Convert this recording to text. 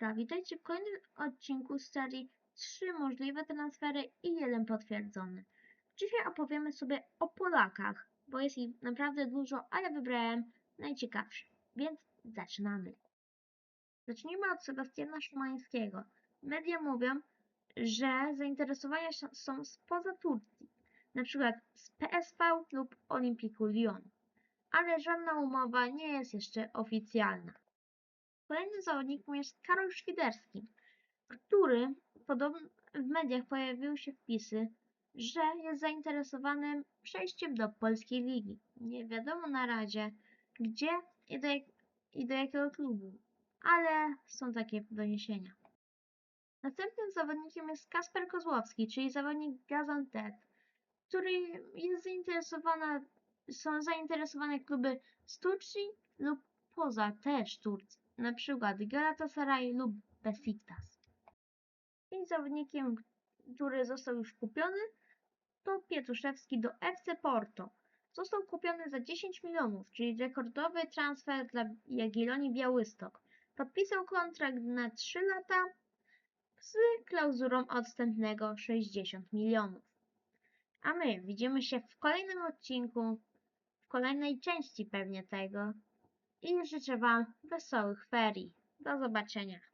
Hejka, witajcie w kolejnym odcinku z serii 3 możliwe transfery i jeden potwierdzony. Dzisiaj opowiemy sobie o Polakach, bo jest ich naprawdę dużo, ale wybrałem najciekawsze, więc zaczynamy. Zacznijmy od Sebastiana Szymańskiego. Media mówią, że zainteresowania są- spoza Turcji, przykład z PSV lub Olimpiku Lyon, ale żadna umowa nie jest jeszcze oficjalna. Kolejnym zawodnikiem jest Karol Świderski, który podobno w mediach pojawiły się wpisy, że jest zainteresowany przejściem do polskiej ligi. Nie wiadomo na razie gdzie i do, jak, i do jakiego klubu, ale są takie doniesienia. Następnym zawodnikiem jest Kasper Kozłowski, czyli zawodnik Gaziantep, który jest zainteresowany, są zainteresowane kluby z Turcji lub poza też Turcji, na przykład Galatasaray lub Besiktas. I zawodnikiem, który został już kupiony, to Pietuszewski do FC Porto. Został kupiony za 10 milionów, czyli rekordowy transfer dla Jagiellonii Białystok. Podpisał kontrakt na 3 lata z klauzurą odstępnego 60 milionów. A my widzimy się w kolejnym odcinku, w kolejnej części pewnie tego. I życzę Wam wesołych ferii. Do zobaczenia.